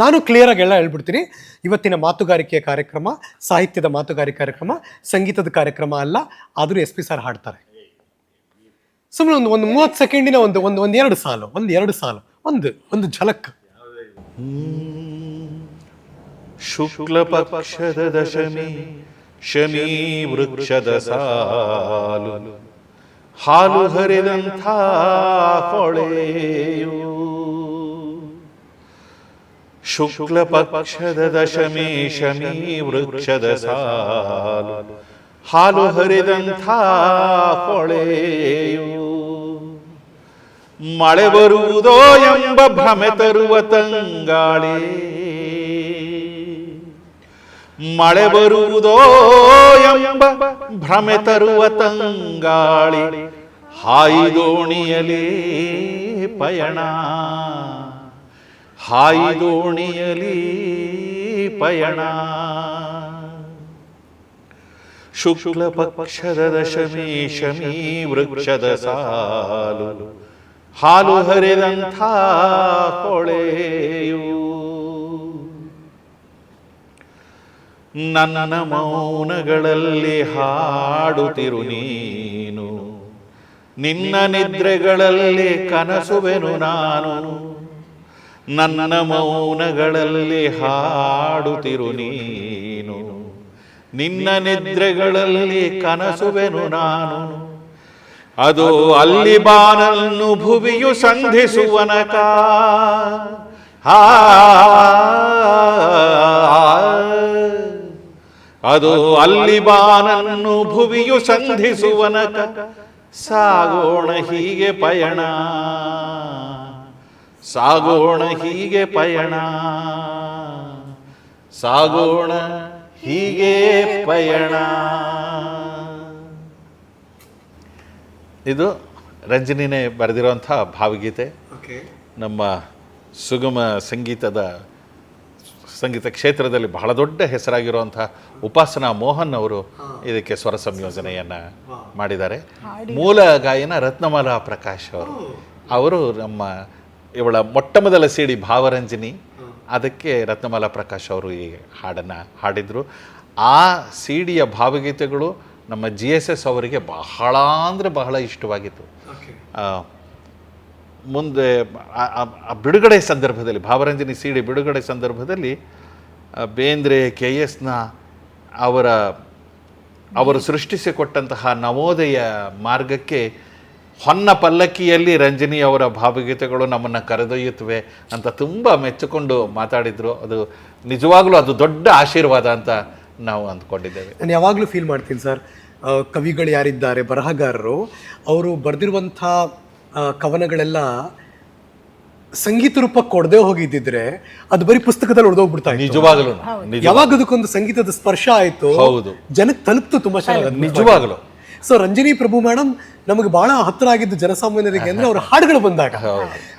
ನಾನು ಕ್ಲಿಯರ್ ಆಗಿ ಎಲ್ಲ ಹೇಳ್ಬಿಡ್ತೀನಿ. ಇವತ್ತಿನ ಮಾತುಗಾರಿಕೆಯ ಕಾರ್ಯಕ್ರಮ, ಸಾಹಿತ್ಯದ ಮಾತುಗಾರಿಕೆ ಕಾರ್ಯಕ್ರಮ, ಸಂಗೀತದ ಕಾರ್ಯಕ್ರಮ ಅಲ್ಲ, ಆದರೂ ಎಸ್ ಪಿ ಸರ್ ಹಾಡ್ತಾರೆ. ಸುಮ್ಮನೆ ಒಂದು ಒಂದು ಮೂವತ್ತು ಸೆಕೆಂಡಿನ ಒಂದು ಒಂದು ಒಂದು ಎರಡು ಸಾಲು, ಒಂದು ಎರಡು ಸಾಲು, ಒಂದು ಒಂದು ಝಲಕ್. ಶುಕ್ಲ ಪಕ್ಷದ ದಶಮಿ, ಶಮಿ ವೃಕ್ಷದ ಸಾಲು, ಹಾಲು ಹರಿದಂಥ ಶುಕ್ಲ ಪಕ್ಷದ ದಶಮಿ ಶಮಿ ವೃಕ್ಷದ ಸಾಲು ಹಾಲು ಹರಿದಂಥ ಹೊಳೆಯು. ಮಳೆ ಬರುವುದೋ ಎಂಬ ಭ್ರಮೆ ತರುವ ತಂಗಾಳಿ. ಮಳೆ ಬರುವುದೋ ಎಂಬ ಭ್ರಮೆ ತರುವ ತಂಗಾಳಿ. ಹಾಯಿದೋಣಿಯಲೇ ಪಯಣ. ಹಾಯಿದೋಣಿಯಲಿ ಪಯಣ. ಶುಕ್ಲ ಪಕ್ಷದ ದಶಮಿ ಶಮಿ ವೃಕ್ಷದ ಸಾಲು. ಹಾಲು ಹರಿದಂಥ ಹೊಳೆಯು ನನ್ನ ಮೌನಗಳಲ್ಲಿ ಹಾಡುತ್ತಿರು ನೀನು. ನಿನ್ನ ನಿದ್ರೆಗಳಲ್ಲಿ ಕನಸುವೆನು ನಾನು. ನನ್ನ ಮೌನಗಳಲ್ಲಿ ಹಾಡುತ್ತಿರು ನೀನು. ನಿನ್ನ ನಿದ್ರೆಗಳಲ್ಲಿ ಕನಸುವೆನು ನಾನು. ಅದು ಅಲ್ಲಿ ಬಾನನ್ನು ಭುವಿಯು ಸಂಧಿಸುವನಕ ಅದು ಅಲ್ಲಿ ಬಾನನ್ನು ಭುವಿಯು ಸಂಧಿಸುವನಕ ಸಾಗೋಣ ಹೀಗೆ ಪಯಣ. ಸಾಗೋಣ ಹೀಗೆ ಪಯಣ. ಸಾಗೋಣ ಹೀಗೆ ಪಯಣ. ಇದು ರಂಜನಿನೇ ಬರೆದಿರುವಂಥ ಭಾವಗೀತೆ. ನಮ್ಮ ಸುಗಮ ಸಂಗೀತದ ಸಂಗೀತ ಕ್ಷೇತ್ರದಲ್ಲಿ ಬಹಳ ದೊಡ್ಡ ಹೆಸರಾಗಿರುವಂಥ ಉಪಾಸನಾ ಮೋಹನ್ ಅವರು ಇದಕ್ಕೆ ಸ್ವರ ಸಂಯೋಜನೆಯನ್ನ ಮಾಡಿದ್ದಾರೆ. ಮೂಲ ಗಾಯನ ರತ್ನಮಾಲಾ ಪ್ರಕಾಶ್ ಅವರು. ಅವರು ನಮ್ಮ ಇವಳ ಮೊಟ್ಟ ಮೊದಲ ಸಿಡಿ ಭಾವರಂಜಿನಿ. ಅದಕ್ಕೆ ರತ್ನಮಾಲಾ ಪ್ರಕಾಶ್ ಅವರು ಈ ಹಾಡನ್ನು ಹಾಡಿದರು. ಆ ಸಿಡಿಯ ಭಾವಗೀತೆಗಳು ನಮ್ಮ ಜಿ ಎಸ್ ಎಸ್ ಅವರಿಗೆ ಬಹಳ ಅಂದರೆ ಬಹಳ ಇಷ್ಟವಾಗಿತ್ತು. ಮುಂದೆ ಆ ಬಿಡುಗಡೆ ಸಂದರ್ಭದಲ್ಲಿ ಭಾವರಂಜನಿ ಸಿಡಿ ಬಿಡುಗಡೆ ಸಂದರ್ಭದಲ್ಲಿ ಬೇಂದ್ರೆ ಕೆ ಎಸ್ನ ಅವರ ಅವರು ಸೃಷ್ಟಿಸಿಕೊಟ್ಟಂತಹ ನವೋದಯ ಮಾರ್ಗಕ್ಕೆ ಹೊನ್ನ ಪಲ್ಲಕ್ಕಿಯಲ್ಲಿ ರಂಜನಿ ಅವರ ಭಾವಗೀತೆಗಳು ನಮ್ಮನ್ನು ಕರೆದೊಯ್ಯುತ್ತವೆ ಅಂತ ತುಂಬ ಮೆಚ್ಚಿಕೊಂಡು ಮಾತಾಡಿದರು. ಅದು ನಿಜವಾಗ್ಲೂ ಅದು ದೊಡ್ಡ ಆಶೀರ್ವಾದ ಅಂತ ನಾವು ಅಂದ್ಕೊಂಡಿದ್ದೇವೆ. ನಾನು ಯಾವಾಗಲೂ ಫೀಲ್ ಮಾಡ್ತೀನಿ ಸರ್ ಕವಿಗಳು ಯಾರಿದ್ದಾರೆ ಬರಹಗಾರರು ಅವರು ಬರೆದಿರುವಂಥ ಕವನಗಳೆಲ್ಲ ಸಂಗೀತ ರೂಪಕ್ಕೆ ಕೊಡದೆ ಹೋಗಿದ್ದಿದ್ರೆ ಅದು ಬರೀ ಪುಸ್ತಕದಲ್ಲಿ ಹೊಡೆದೋಗ್ಬಿಡ್ತಾ ಇತ್ತು. ನಿಜವಾಗಲೂ ನಿಜ ಯಾವಾಗ ಅದಕ್ಕೊಂದು ಸಂಗೀತದ ಸ್ಪರ್ಶ ಆಯಿತು ಹೌದು. ಜನಕ್ಕೆ ತಲುಪ್ತು ತುಂಬಾ ಚೆನ್ನಾಗಿ ನಿಜವಾಗಲೂ. ಸೊ ರಂಜನಿ ಪ್ರಭು ಮೇಡಮ್ ನಮಗೆ ಬಹಳ ಹತ್ತಿರ ಆಗಿದ್ದು ಜನಸಾಮಾನ್ಯರಿಗೆ ಅಂದ್ರೆ ಅವ್ರ ಹಾಡುಗಳು ಬಂದಾಗ.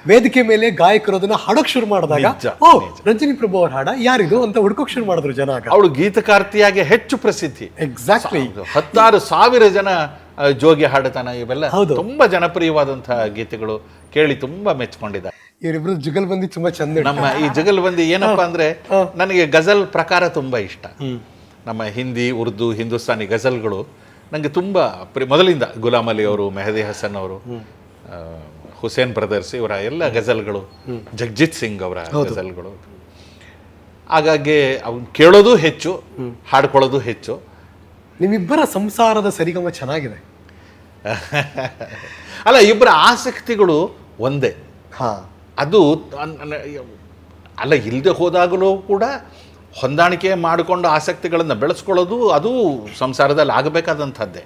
ವೇದಿಕೆ ಮೇಲೆ ಗಾಯಕರು ಅದನ್ನ ಹಾಡೋಕ್ ಶುರು ಮಾಡಿದಾಗ ಓ ರಂಜನಿ ಪ್ರಭು ಅವ್ರ ಹಾಡ ಯಾರಿದು ಅಂತ ಹುಡ್ಕೋಕ್ ಶುರು ಮಾಡಿದ್ರು ಜನ ಅವಳು ಗೀತಕಾರ್ತಿಯಾಗಿ ಹೆಚ್ಚು ಪ್ರಸಿದ್ಧಿ. ಎಕ್ಸಾಕ್ಟ್ಲಿ ಹತ್ತಾರು ಸಾವಿರ ಜನ ಜೋಗಿ ಹಾಡತನ ಇವೆಲ್ಲ. ಹೌದು. ತುಂಬಾ ಜನಪ್ರಿಯವಾದಂತಹ ಗೀತೆಗಳು ಕೇಳಿ ತುಂಬಾ ಮೆಚ್ಚಿಕೊಂಡಿದ್ದಾರೆ. ಇವರಿಬ್ರು ಜುಗಲ್ ಬಂದಿ ತುಂಬಾ ಚಂದ ನಮ್ಮ ಈ ಜಗಲ್ಬಂದಿ ಏನಪ್ಪಾ ಅಂದ್ರೆ ನನಗೆ ಗಜಲ್ ಪ್ರಕಾರ ತುಂಬಾ ಇಷ್ಟ. ನಮ್ಮ ಹಿಂದಿ ಉರ್ದು ಹಿಂದೂಸ್ತಾನಿ ಗಜಲ್ಗಳು ನನಗೆ ತುಂಬ ಪ್ರಿ- ಮೊದಲಿಂದ ಗುಲಾಮ್ ಅಲಿ ಅವರು ಮೆಹದಿ ಹಸನ್ ಅವರು ಹುಸೇನ್ ಬ್ರದರ್ಸ್ ಇವರ ಎಲ್ಲ ಗಜಲ್ಗಳು ಜಗಜಿತ್ ಸಿಂಗ್ ಅವರ ಗಜಲ್ಗಳು ಹಾಗಾಗಿ ಅವ್ನು ಕೇಳೋದು ಹೆಚ್ಚು ಹಾಡ್ಕೊಳ್ಳೋದು ಹೆಚ್ಚು. ನಿಮ್ಮಿಬ್ಬರ ಸಂಸಾರದ ಸರಿಗಮ ಚೆನ್ನಾಗಿದೆ. ಅಲ್ಲ ಇಬ್ಬರ ಆಸಕ್ತಿಗಳು ಒಂದೇ. ಹಾ. ಅದು ಅಲ್ಲ ಇಲ್ಲದೆ ಹೋದಾಗಲೂ ಕೂಡ ಹೊಂದಾಣಿಕೆ ಮಾಡಿಕೊಂಡು ಆಸಕ್ತಿಗಳನ್ನು ಬೆಳೆಸ್ಕೊಳ್ಳೋದು ಅದು ಸಂಸಾರದಲ್ಲಿ ಆಗಬೇಕಾದಂಥದ್ದೇ.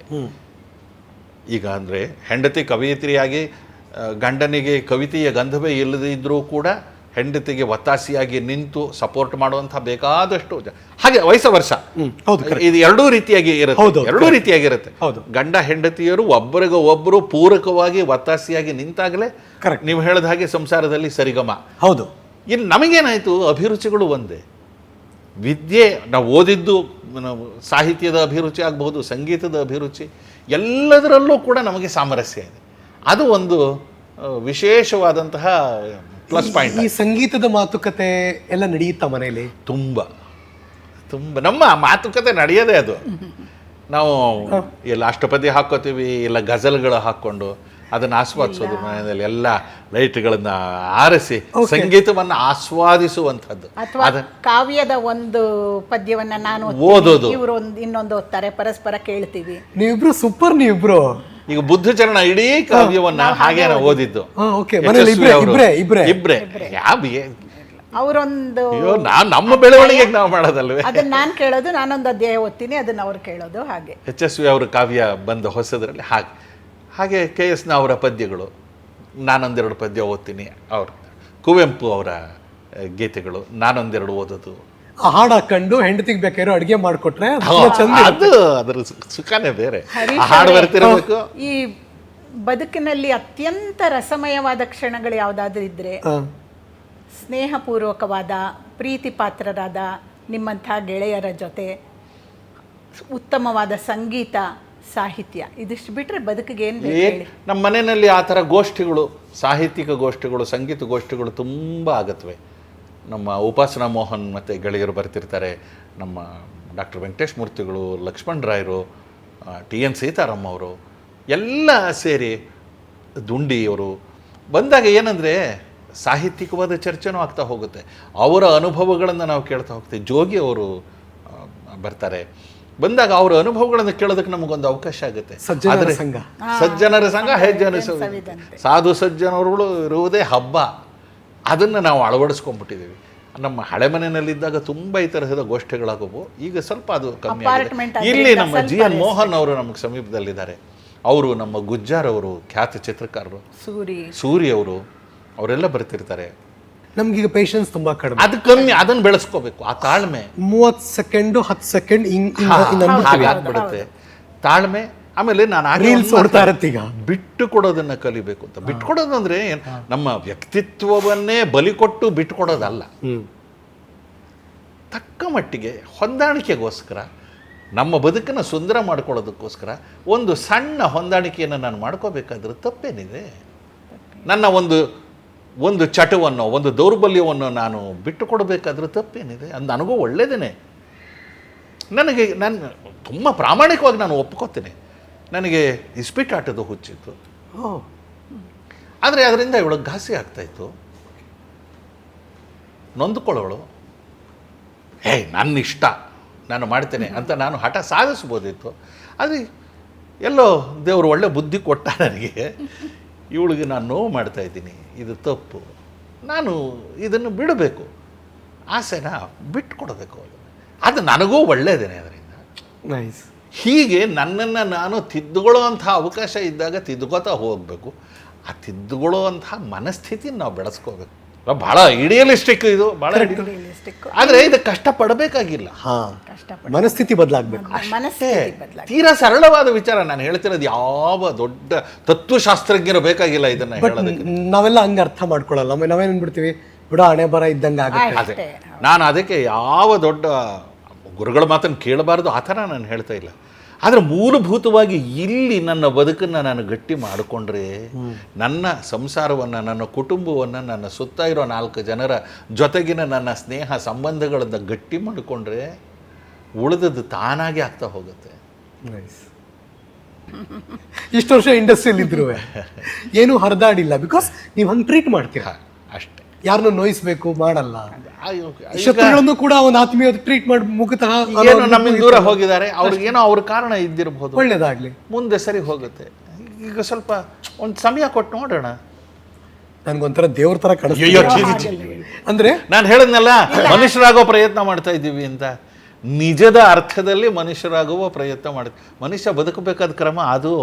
ಈಗ ಅಂದರೆ ಹೆಂಡತಿ ಕವಯಿತ್ರಿಯಾಗಿ ಗಂಡನಿಗೆ ಕವಿತೆಯ ಗಂಧವೇ ಇಲ್ಲದಿದ್ದರೂ ಕೂಡ ಹೆಂಡತಿಗೆ ಒತ್ತಾಸಿಯಾಗಿ ನಿಂತು ಸಪೋರ್ಟ್ ಮಾಡುವಂಥ ಬೇಕಾದಷ್ಟು ಹಾಗೆ ವಯಸ್ಸ ವರ್ಷ. ಹೌದು, ಇದು ಎರಡೂ ರೀತಿಯಾಗಿ ಇರುತ್ತೆ. ಎರಡೂ ರೀತಿಯಾಗಿರುತ್ತೆ ಹೌದು. ಗಂಡ ಹೆಂಡತಿಯರು ಒಬ್ಬರಿಗೆ ಒಬ್ಬರು ಪೂರಕವಾಗಿ ಒತ್ತಾಸಿಯಾಗಿ ನಿಂತಾಗಲೇ. ನೀವು ಹೇಳಿದ ಹಾಗೆ ಸಂಸಾರದಲ್ಲಿ ಸರಿಗಮ. ಹೌದು. ಇನ್ನು ನಮಗೇನಾಯಿತು? ಅಭಿರುಚಿಗಳು ಒಂದೇ. ವಿದ್ಯೆ ನಾವು ಓದಿದ್ದು ನಾವು ಸಾಹಿತ್ಯದ ಅಭಿರುಚಿ ಆಗಬಹುದು ಸಂಗೀತದ ಅಭಿರುಚಿ ಎಲ್ಲದರಲ್ಲೂ ಕೂಡ ನಮಗೆ ಸಾಮರಸ್ಯ ಇದೆ. ಅದು ಒಂದು ವಿಶೇಷವಾದಂತಹ ಪ್ಲಸ್ ಪಾಯಿಂಟ್ ಈ ಸಂಗೀತದ ಮಾತುಕತೆ ಎಲ್ಲ ನಡೆಯುತ್ತಾ ಮನೆಯಲ್ಲಿ? ತುಂಬ. ತುಂಬ. ನಮ್ಮ ಮಾತುಕತೆ ನಡೆಯೋದೇ ಅದು. ನಾವು ಎಲ್ಲ ಅಷ್ಟಪದಿ ಹಾಕೋತೀವಿ ಇಲ್ಲ ಗಜಲ್ಗಳು ಹಾಕ್ಕೊಂಡು ಅದನ್ನು ಆಸ್ವಾದಿಸೋದು ಮನೆಯಲ್ಲಿ ಎಲ್ಲ ಲೈಟ್ಗಳನ್ನ ಆರಿಸಿ ಸಂಗೀತವನ್ನು ಆಸ್ವಾದಿಸುವಂಥದ್ದು. ಅಥವಾ ಕಾವ್ಯದ ಒಂದು ಪದ್ಯವನ್ನ ನಾನು ಓದೋದು. ಇವರು ಒಂದು ಇನ್ನೊಂದು ಓದ್ತಾರೆ ಪರಸ್ಪರ ಕೇಳ್ತೀವಿ. ನೀವಿಬ್ರು ಸೂಪರ್ ನೀವಿಬ್ರು. ಈಗ ಬುದ್ಧಚರಣ ಇಡೀ ಕಾವ್ಯವನ್ನ ಹಾಗೆ ನಾವು ಓದಿದ್ದು. ಇಬ್ರೆ ಯಾವ ಅವರೊಂದು ಅಯ್ಯೋ ನಾನ್ ನಮ್ಮ ಬೆಳವಣಿಗೆ ನಾವು ಮಾಡೋದಲ್ವೇ? ಅದನ್ನ ನಾನು ಕೇಳೋದು ನಾನೊಂದು ಅಧ್ಯಾಯ ಓದ್ತೀನಿ ಅದನ್ನ ಅವ್ರು ಕೇಳೋದು ಹಾಗೆ. ಯಶಸ್ವಿ ಅವ್ರ ಕಾವ್ಯ ಬಂದ ಹೊಸದರಲ್ಲಿ ಹಾಗೆ. ಹಾಗೆ ಕೆ ಎಸ್ ಅವರ ಪದ್ಯಗಳು. ನಾನೊಂದೆರಡು ಪದ್ಯ ಓದ್ತೀನಿ ಅವರು. ಕುವೆಂಪು ಅವರ ಗೀತೆಗಳು ನಾನೊಂದೆರಡು ಓದೋದು. ಆ ಹಾಡು ಹಾಕೊಂಡು ಹೆಂಡತಿಗೆ ಬೇಕಾಗಿರೋ ಅಡುಗೆ ಮಾಡಿಕೊಟ್ರೆ ಅದು ತುಂಬಾ ಚಂದ ಅದು ಅದರ ಸುಖನೇ ಬೇರೆ. ಆ ಹಾಡು ಬರ್ತಿರಬೇಕು. ಈ ಬದುಕಿನಲ್ಲಿ ಅತ್ಯಂತ ರಸಮಯವಾದ ಕ್ಷಣಗಳು ಯಾವುದಾದ್ರೂ ಇದ್ರೆ. ಸ್ನೇಹಪೂರ್ವಕವಾದ ಪ್ರೀತಿ ಪಾತ್ರರಾದ ನಿಮ್ಮಂಥ ಗೆಳೆಯರ ಜೊತೆ ಉತ್ತಮವಾದ ಸಂಗೀತ ಸಾಹಿತ್ಯ. ಇದಿಷ್ಟು ಬಿಟ್ಟರೆ ಬದುಕಿಗೆ ಏನು ಬೇಕು ನಮ್ಮ ಮನೆಯಲ್ಲಿ ಆ ಥರ ಗೋಷ್ಠಿಗಳು ಸಾಹಿತ್ಯಿಕ ಗೋಷ್ಠಿಗಳು ಸಂಗೀತ ಗೋಷ್ಠಿಗಳು ತುಂಬ ಆಗತ್ವೆ. ನಮ್ಮ ಉಪಾಸನಾ ಮೋಹನ್ ಮತ್ತು ಗೆಳೆಯರು ಬರ್ತಿರ್ತಾರೆ. ನಮ್ಮ ಡಾಕ್ಟರ್ ವೆಂಕಟೇಶ್ ಮೂರ್ತಿಗಳು ಲಕ್ಷ್ಮಣ್ ರಾಯರು ಟಿ ಎನ್ ಸೀತಾರಾಮ್ ಅವರು ಎಲ್ಲ ಸೇರಿ ದುಂಡಿಯವರು ಬಂದಾಗ ಏನಂದರೆ ಸಾಹಿತ್ಯಿಕವಾದ ಚರ್ಚೆನೂ ಆಗ್ತಾ ಹೋಗುತ್ತೆ. ಅವರ ಅನುಭವಗಳನ್ನು ನಾವು ಕೇಳ್ತಾ ಹೋಗ್ತೀವಿ. ಜೋಗಿ ಅವರು ಬರ್ತಾರೆ. ಬಂದಾಗ ಅವರ ಅನುಭವಗಳನ್ನು ಕೇಳೋದಕ್ಕೆ ನಮಗೊಂದು ಅವಕಾಶ ಆಗುತ್ತೆ. ಸಜ್ಜನರ ಆದ್ರೆ ಸಂಘ. ಸಜ್ಜನರ ಸಂಘ ಹೆಜ್ಜನ. ಸಾಧು ಸಜ್ಜನರುಗಳು ಇರುವುದೇ ಹಬ್ಬ. ಅದನ್ನು ನಾವು ಅಳವಡಿಸ್ಕೊಂಡ್ಬಿಟ್ಟಿದ್ದೀವಿ. ನಮ್ಮ ಹಳೆ ಮನೆಯಲ್ಲಿದ್ದಾಗ ತುಂಬ ಈ ತರಹದ ಗೋಷ್ಠಿಗಳಾಗವು. ಈಗ ಸ್ವಲ್ಪ ಅದು ಕಮ್ಮಿ ಆಗಿದೆ. ಇಲ್ಲಿ ನಮ್ಮ ಜಿ ಎನ್ ಮೋಹನ್ ಅವರು ನಮಗೆ ಸಮೀಪದಲ್ಲಿದ್ದಾರೆ. ಅವರು ನಮ್ಮ ಗುಜ್ಜಾರ್ ಅವರು ಖ್ಯಾತ ಚಿತ್ರಕಾರರು. ಸೂರಿ. ಸೂರಿ ಅವರು ಅವರೆಲ್ಲ ಬರ್ತಿರ್ತಾರೆ. ನಮ್ಗೀಗ ಪೇಷನ್ಸ್ ತುಂಬಾ ಕಡಿಮೆ. ಅದು ಕಮ್ಮಿ ಅದನ್ನ ಬೆಳೆಸ್ಕೋಬೇಕು. ಆ ತಾಳ್ಮೆ. ಮೂವತ್ ಸೆಕೆಂಡ್ ಹತ್ತು ಸೆಕೆಂಡ್ ಹಿಂಗ್ ಹಿಂಗ್ ತಾಳ್ಮೆ ಆಮೇಲೆ ನಾನು ರೀಲ್ಸ್ ಓಡ್ತಾ ಇರತ್ತೀಗ. ಬಿಟ್ಟು ಕೊಡೋದನ್ನ ಕಲಿಬೇಕು ಅಂತ. ಬಿಟ್ಟು ಕೊಡೋದಂದ್ರೆ ನಮ್ಮ ವ್ಯಕ್ತಿತ್ವವನ್ನೇ ಬಲಿ ಕೊಟ್ಟು ಬಿಟ್ಟು ಕೊಡೋದಲ್ಲ. ತಕ್ಕ ಮಟ್ಟಿಗೆ ಹೊಂದಾಣಿಕೆಗೋಸ್ಕರ ನಮ್ಮ ಬದುಕನ್ನು ಸುಂದರ ಮಾಡ್ಕೊಳ್ಳೋದಕ್ಕೋಸ್ಕರ ಒಂದು ಸಣ್ಣ ಹೊಂದಾಣಿಕೆಯನ್ನು ನಾನು ಮಾಡ್ಕೋಬೇಕಾದ್ರೆ ತಪ್ಪೇನಿದೆ. ನನ್ನ ಒಂದು ಒಂದು ಚಟವನ್ನು ಒಂದು ದೌರ್ಬಲ್ಯವನ್ನು ನಾನು ಬಿಟ್ಟು ಕೊಡಬೇಕಾದ್ರೆ ತಪ್ಪೇನಿದೆ. ಅದು ನನಗೂ ಒಳ್ಳೆಯದೇ ನನಗೆ ನಾನು ತುಂಬ ಪ್ರಾಮಾಣಿಕವಾಗಿ ನಾನು ಒಪ್ಕೋತೀನಿ. ನನಗೆ ಇಸ್ಪಿಟಾಟದ ಹುಚ್ಚಿತ್ತು. ಆದರೆ ಅದರಿಂದ ಇವಳು ಘಾಸಿ ಆಗ್ತಾಯಿತ್ತು. ನೊಂದುಕೊಳ್ಳೋಳು. ಹೇ ನನ್ನ ಇಷ್ಟ ನಾನು ಮಾಡ್ತೇನೆ ಅಂತ ನಾನು ಹಠ ಸಾಧಿಸ್ಬೋದಿತ್ತು ಆದರೆ ಎಲ್ಲೋ ದೇವರು ಒಳ್ಳೆ ಬುದ್ಧಿ ಕೊಟ್ಟ ನನಗೆ. ಇವಳಿಗೆ ನಾನು ನೋವು ಮಾಡ್ತಾ ಇದ್ದೀನಿ. ಇದು ತಪ್ಪು. ನಾನು ಇದನ್ನು ಬಿಡಬೇಕು. ಆಸೆನ ಬಿಟ್ಟು ಕೊಡಬೇಕು ಅದು ನನಗೂ ಒಳ್ಳೆಯದೇನೆ ಅದರಿಂದ. ನೈಸ್ ಹೀಗೆ ನನ್ನನ್ನು ನಾನು ತಿದ್ದುಕೊಳ್ಳುವಂಥ ಅವಕಾಶ ಇದ್ದಾಗ ತಿದ್ದುಕೋತಾ ಹೋಗಬೇಕು. ಆ ತಿದ್ದುಕೊಳ್ಳುವಂತಹ ಮನಸ್ಥಿತಿ ನಾವು ಬೆಳೆಸ್ಕೋಬೇಕು. ಭಾಳ ಇಡಿಯಲಿಸ್ಟಿಕ್ ಇದು ಬಹಳ ಆದ್ರೆ ಆದರೆ ಇದು ಕಷ್ಟ ಪಡಬೇಕಾಗಿಲ್ಲ ಮನಸ್ಥಿತಿ ಬದಲಾಗ್ಬೇಕು. ಅಷ್ಟೇ ತೀರಾ ಸರಳವಾದ ವಿಚಾರ ನಾನು ಹೇಳ್ತಿರೋದು ಯಾವ ದೊಡ್ಡ ತತ್ವಶಾಸ್ತ್ರಜ್ಞರು ಬೇಕಾಗಿಲ್ಲ ಇದನ್ನ ಹೇಳೋದಕ್ಕೆ. ನಾವೆಲ್ಲ ಹಂಗೆ ಅರ್ಥ ಮಾಡ್ಕೊಳ್ಳಲ್ಲ ಆಮೇಲೆ ನಾವೇನ್ ಬಿಡ್ತೀವಿ ಬಿಡ ಹಣೆ ಬರ ಇದ್ದಂಗೆ ಆಗುತ್ತೆ. ನಾನು ಅದಕ್ಕೆ ಯಾವ ದೊಡ್ಡ ಗುರುಗಳ ಮಾತನ್ನು ಕೇಳಬಾರ್ದು ಆ ಥರ ನಾನು ಹೇಳ್ತಾ ಇಲ್ಲ. ಆದರೆ ಮೂಲಭೂತವಾಗಿ ಇಲ್ಲಿ ನನ್ನ ಬದುಕನ್ನು ನಾನು ಗಟ್ಟಿ ಮಾಡಿಕೊಂಡ್ರೆ ನನ್ನ ಸಂಸಾರವನ್ನು ನನ್ನ ಕುಟುಂಬವನ್ನು ನನ್ನ ಸುತ್ತ ಇರೋ ನಾಲ್ಕು ಜನರ ಜೊತೆಗಿನ ನನ್ನ ಸ್ನೇಹ ಸಂಬಂಧಗಳನ್ನು ಗಟ್ಟಿ ಮಾಡಿಕೊಂಡ್ರೆ ಉಳಿದದ್ದು ತಾನಾಗೆ ಆಗ್ತಾ ಹೋಗುತ್ತೆ. ಇಷ್ಟು ವರ್ಷ ಇಂಡಸ್ಟ್ರಿಯಲ್ಲಿ ಇದ್ರು ಏನು ಹರಿದಾಡಿಲ್ಲ ಬಿಕಾಸ್ ನೀವು ಹಂಗೆ ಟ್ರೀಟ್ ಮಾಡ್ತೀರಾ. ಯಾರನ್ನು ನೋಯಿಸ್ಬೇಕು ಮಾಡಲ್ಲ. ಶತ್ರುಗಳನ್ನು ಕೂಡ ಒಂದು ಆತ್ಮೀಯ ಟ್ರೀಟ್ ಮಾಡಿ ಮುಖತಃ ಏನು ನಮ್ಮಿಂದ ದೂರ ಹೋಗಿದ್ದಾರೆ ಅವ್ರಿಗೇನೋ ಅವ್ರ ಕಾರಣ ಇದ್ದಿರಬಹುದು ಒಳ್ಳೇದಾಗ್ಲಿ. ಮುಂದೆ ಸರಿ ಹೋಗುತ್ತೆ. ಈಗ ಸ್ವಲ್ಪ ಒಂದು ಸಮಯ ಕೊಟ್ಟು ನೋಡೋಣ. ನನ್ಗೊಂಥರ ದೇವ್ರ ತರ ಛೀ. ಅಂದ್ರೆ? ನಾನು ಹೇಳದ್ನಲ್ಲ ಮನುಷ್ಯರಾಗೋ ಪ್ರಯತ್ನ ಮಾಡ್ತಾ ಇದ್ದೀವಿ ಅಂತ. ನಿಜದ ಅರ್ಥದಲ್ಲಿ ಮನುಷ್ಯರಾಗುವ ಪ್ರಯತ್ನ ಮಾಡ್ತೀವಿ ಮನುಷ್ಯ ಬದುಕಬೇಕಾದ ಕ್ರಮ ಅದು.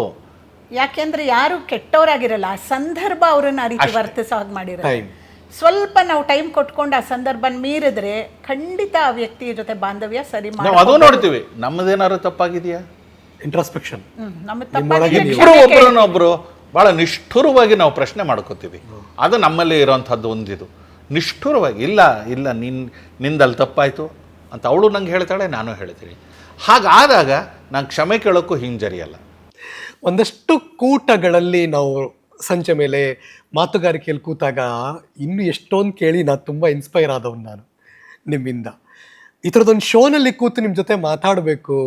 ಯಾಕೆಂದ್ರೆ ಯಾರು ಕೆಟ್ಟವರಾಗಿರಲ್ಲ. ಆ ಸಂದರ್ಭ ಅವ್ರನ್ನ ಆ ರೀತಿ ವರ್ತಿಸೋ ಹಾಗೆ ಮಾಡಿರೋ. ಸ್ವಲ್ಪ ನಾವು ಟೈಮ್ ಕೊಟ್ಕೊಂಡು ಆ ಸಂದರ್ಭ ಮೀರಿದ್ರೆ ಖಂಡಿತ ಆ ವ್ಯಕ್ತಿ ಜೊತೆ ಬಾಂಧವ್ಯ ಸರಿ ನಾವು ಅದು ನೋಡ್ತೀವಿ. ನಮ್ಮದೇನಾದ್ರು ತಪ್ಪಾಗಿದೆಯಾ? ಇಂಟ್ರಾಸ್ಪೆಕ್ಷನ್ ನಮ್ಮ ಇಬ್ಬರು ಒಬ್ಬರನ್ನೊಬ್ಬರು ಭಾಳ ನಿಷ್ಠುರವಾಗಿ ನಾವು ಪ್ರಶ್ನೆ ಮಾಡ್ಕೋತೀವಿ. ಅದು ನಮ್ಮಲ್ಲಿ ಇರೋವಂಥದ್ದು ಒಂದಿದು. ನಿಷ್ಠುರವಾಗಿ ಇಲ್ಲ ಇಲ್ಲ ನಿನ್ ನಿಂದಲ್ಲಿ ತಪ್ಪಾಯಿತು ಅಂತ ಅವಳು ನಂಗೆ ಹೇಳ್ತಾಳೆ ನಾನು ಹೇಳ್ತೀನಿ. ಹಾಗಾದಾಗ ನಾನು ಕ್ಷಮೆ ಕೇಳೋಕ್ಕೂ ಹಿಂಜರಿಯಲ್ಲ. ಒಂದಷ್ಟು ಕೂಟಗಳಲ್ಲಿ ನಾವು ಸಂಚೆ ಮೇಲೆ ಮಾತುಗಾರಿಕೆಯಲ್ಲಿ ಕೂತಾಗ ಇನ್ನೂ ಎಷ್ಟೊಂದು ಕೇಳಿ ನಾನು ತುಂಬ ಇನ್ಸ್ಪೈರ್ ಆದವನು ನಾನು ನಿಮ್ಮಿಂದ. ಈ ಥರದೊಂದು ಶೋನಲ್ಲಿ ಕೂತು ನಿಮ್ಮ ಜೊತೆ ಮಾತಾಡಬೇಕು.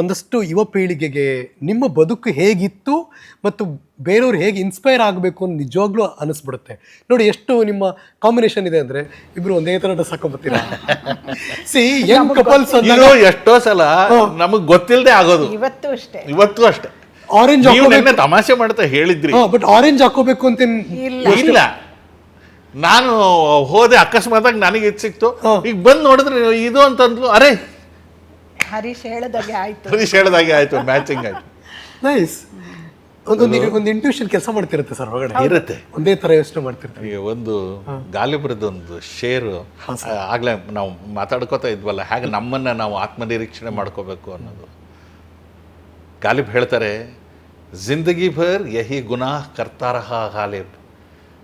ಒಂದಷ್ಟು ಯುವ ಪೀಳಿಗೆಗೆ ನಿಮ್ಮ ಬದುಕು ಹೇಗಿತ್ತು ಮತ್ತು ಬೇರೆಯವ್ರು ಹೇಗೆ ಇನ್ಸ್ಪೈರ್ ಆಗಬೇಕು ಅಂತ ನಿಜವಾಗ್ಲೂ ಅನಿಸ್ಬಿಡುತ್ತೆ. ನೋಡಿ ಎಷ್ಟು ನಿಮ್ಮ ಕಾಂಬಿನೇಷನ್ ಇದೆ ಅಂದರೆ ಇಬ್ಬರು ಒಂದೇ ಥರ ಡ್ರೆಸ್ ಹಾಕೊಂಬತ್ತೀರಾ ಸಿ ಯಂಗ್ ಕಪಲ್ಸ್ ಎಷ್ಟೋ ಸಲ ನಮಗೆ ಗೊತ್ತಿಲ್ಲದೆ ಆಗೋದು. ಇವತ್ತು ಅಷ್ಟೇ. ಇವತ್ತು ಅಷ್ಟೇ. ಆರೆಂಜ್ ತಮಾಷೆ ಮಾಡ್ತಾ ಹೇಳಿದ್ರಿ. ಬಟ್ ಆರೆಂಜ್ ಹಾಕೋಬೇಕು ಅಂತ ಇಲ್ಲ. ನಾನು ಹೋದೆ ಅಕಸ್ಮಾತಾಗಿ ನನಗೆ ಇದು ಸಿಕ್ತು. ಈಗ ಬಂದು ನೋಡಿದ್ರೆ ಇದು ಅಂತಂದ್ಲು ಅರೆ! ಹರೀಶ್ ಹೇಳದಾಗೆ ಆಯ್ತು. ಹರೀಶ್ ಹೇಳದಾಗೆ ಆಯ್ತು ಮ್ಯಾಚಿಂಗ್ ಆಯ್ತು. ನೈಸ್ ಒಂದು ಒಂದು ಇಂಟ್ಯೂಷನ್ ಕೆಲಸ ಮಾಡ್ತಿರುತ್ತೆ ಸರ್ ಹೊರಗಡೆ ಇರುತ್ತೆ. ಒಂದೇ ತರ ಯೋಚನೆ ಮಾಡ್ತಿರ್ತಾರೆ ಈಗ ಒಂದು ಗಾಲಿಬ್ರದೊಂದು ಶೇರು ಆಗ್ಲೇ ನಾವು ಮಾತಾಡ್ಕೋತಾ ಇದ್ವಲ್ಲ ಹೇಗೆ ನಮ್ಮನ್ನ ನಾವು ಆತ್ಮನಿರೀಕ್ಷಣೆ ಮಾಡ್ಕೋಬೇಕು ಅನ್ನೋದು. ಗಾಲಿಬ್ ಹೇಳ್ತಾರೆ ಜಿಂದಗಿ ಭರ್ ಯಹಿ ಗುನಾಹ್ ಕರ್ತಾ ರಹಾ ಗಾಲಿಬ್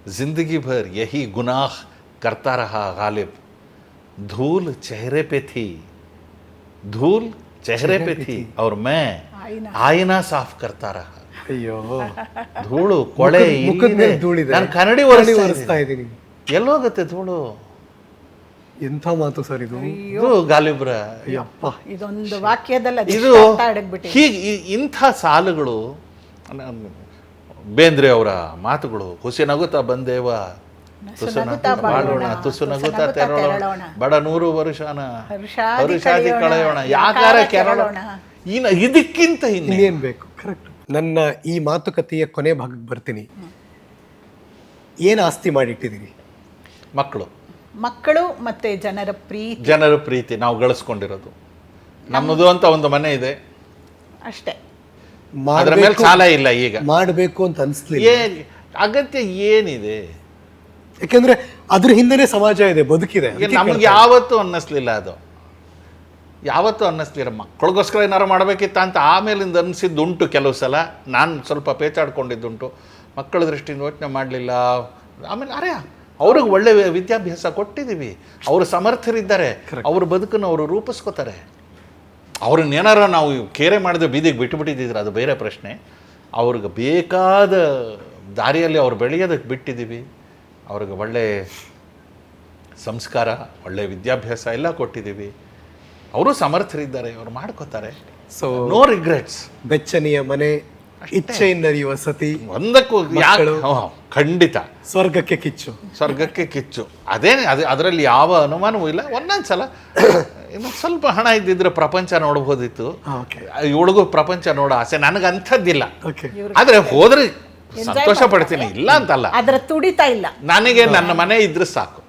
ಜಿಂದಗಿ ಭರ್ ಯಹಿ ಗುನಾಹ್ ಕರ್ತಾ ರಹಾ ಗಾಲಿಬ್ धूल चेहरे पे थी धूल चेहरे पे थी और मैं ಆಯ್ನ. आईना साफ करता रहा ಅಯ್ಯೋ ಧೂಳು ಕೊಳೆ ಮುಖದ- ಮುಖದ ಮೇಲೆ ಧೂಳಿದೆ ನಾನು ಕನ್ನಡಿ ಕನ್ನಡಿ ಒರೆಸ್ತಾ ಒರೆಸ್ತಾ ಇದ್ದೀನಿ ಇದ್ದೀನಿ ಎಲ್ಲೋಗುತ್ತೆ ಧೂಳು ಎಂಥ ಮಾತು ಸರ್ ಇದು? ಇದು ಗಾಲಿಬ್ರ. ಯಪ್ಪ. ಇದೊಂದು ವಾಕ್ಯದಲ್ಲಿ ಇದು ಹೀಗೆ ಇಂಥ ಸಾಲುಗಳು ಬೇಂದ್ರೆ ಅವರ ಮಾತುಗಳು ಹುಸಿ ನಗುತ್ತಾ ಬಂದೇವ ತುಸು ಬಾಳೋಣ ಬಾಳೋಣ, ತುಸು ತುಸು ನಗುತ್ತಾ ನಗುತ್ತಾ ತೆರಳೋಣ. ಬಡ ನೂರು ವರುಷನ ಹರುಷಾದಿ ಕಳೆಯೋಣ, ಯಾಕಾರ ಕೆರಳೋಣ. ಇನ್ನು ಇದಕ್ಕಿಂತ ಇನ್ನೇನು ಇನ್ನೇನ್ ಬೇಕು? ಕರೆಕ್ಟ್ ನನ್ನ ಈ ಮಾತುಕತೆಯ ಕೊನೆ ಭಾಗಕ್ಕೆ ಬರ್ತೀನಿ. ಏನು ಆಸ್ತಿ ಮಾಡಿಟ್ಟಿದ್ದೀರಿ? ಮಕ್ಕಳು. ಮಕ್ಕಳು ಮತ್ತೆ ಜನರ ಪ್ರೀತಿ. ಜನರ ಪ್ರೀತಿ ನಾವು ಗಳಿಸ್ಕೊಂಡಿರೋದು. ನಮ್ಮದು ಅಂತ ಒಂದು ಮನೆ ಇದೆ. ಅಷ್ಟೇ. ಅದರ ಮೇಲೆ ಸಾಲ ಇಲ್ಲ ಈಗ. ಮಾಡಬೇಕು ಅಂತ ಅನಿಸ್ತಿಲ್ಲ ಅಗತ್ಯ ಏನಿದೆ? ಯಾಕೆಂದ್ರೆ ಅದ್ರ ಹಿಂದೆನೆ ಸಮಾಜ ಇದೆ ಬದುಕಿದೆ. ಈಗ ನಮ್ಗೆ ಯಾವತ್ತೂ ಅನ್ನಿಸ್ಲಿಲ್ಲ ಅದು. ಯಾವತ್ತೂ ಅನ್ನಿಸ್ಲಿಲ್ಲ. ಮಕ್ಕಳಿಗೋಸ್ಕರ ಏನಾರು ಮಾಡಬೇಕಿತ್ತ ಅಂತ ಆಮೇಲಿಂದ ಅನಿಸಿದ್ದುಂಟು ಕೆಲವು ಸಲ. ನಾನು ಸ್ವಲ್ಪ ಪೇಚಾಡ್ಕೊಂಡಿದ್ದುಂಟು. ಮಕ್ಕಳ ದೃಷ್ಟಿಯಿಂದ ಯೋಚನೆ ಮಾಡಲಿಲ್ಲ. ಆಮೇಲೆ ಅರೆ ಅವ್ರಿಗೆ ಒಳ್ಳೆ ವಿದ್ಯಾಭ್ಯಾಸ ಕೊಟ್ಟಿದ್ದೀವಿ. ಅವರು ಸಮರ್ಥರಿದ್ದಾರೆ. ಅವ್ರ ಬದುಕನ್ನು ಅವರು ರೂಪಿಸ್ಕೋತಾರೆ. ಅವ್ರನ್ನ ಏನಾರ ನಾವು ಕೇರೆ ಮಾಡಿದ್ರೆ ಬೀದಿಗೆ ಬಿಟ್ಟುಬಿಟ್ಟಿದ್ದಿದ್ರೆ ಅದು ಬೇರೆ ಪ್ರಶ್ನೆ. ಅವ್ರಿಗೆ ಬೇಕಾದ ದಾರಿಯಲ್ಲಿ ಅವ್ರು ಬೆಳೆಯೋದಕ್ಕೆ ಬಿಟ್ಟಿದ್ದೀವಿ. ಅವ್ರಿಗೆ ಒಳ್ಳೆ ಸಂಸ್ಕಾರ ಒಳ್ಳೆ ವಿದ್ಯಾಭ್ಯಾಸ ಎಲ್ಲ ಕೊಟ್ಟಿದ್ದೀವಿ. ಅವರು ಸಮರ್ಥರಿದ್ದಾರೆ ಅವ್ರು ಮಾಡ್ಕೋತಾರೆ. ಸೊ ನೋ ರಿಗ್ರೆಟ್ಸ್ ಬೆಚ್ಚನೆಯ ಮನೆ ಇಚ್ಛೆಯಿಂದ ವಸತಿ ಸತಿ ಒಂದಕ್ಕೂ ಯಾಕೆ ಖಂಡಿತ. ಸ್ವರ್ಗಕ್ಕೆ ಕಿಚ್ಚು. ಸ್ವರ್ಗಕ್ಕೆ ಕಿಚ್ಚು. ಅದೇ ಅದು ಅದರಲ್ಲಿ ಯಾವ ಅನುಮಾನವೂ ಇಲ್ಲ. ಒಂದೊಂದು ಸಲ ಇನ್ನು ಸ್ವಲ್ಪ ಹಣ ಇದ್ದಿದ್ರೆ ಪ್ರಪಂಚ ನೋಡ್ಬೋದಿತ್ತು. ಓಕೆ ಇವಳಿಗೂ ಪ್ರಪಂಚ ನೋಡೋ ಆಸೆ. ನನಗೆ ಅಂಥದ್ದಿಲ್ಲ ಓಕೆ ಆದರೆ ಹೋದ್ರೆ ಸಂತೋಷ ಪಡ್ತೀನಿ. ಇಲ್ಲ ಅಂತಲ್ಲ ಅದರ ತುಡಿತಾ ಇಲ್ಲ. ನನಗೆ ನನ್ನ ಮನೆ ಇದ್ರೆ ಸಾಕು.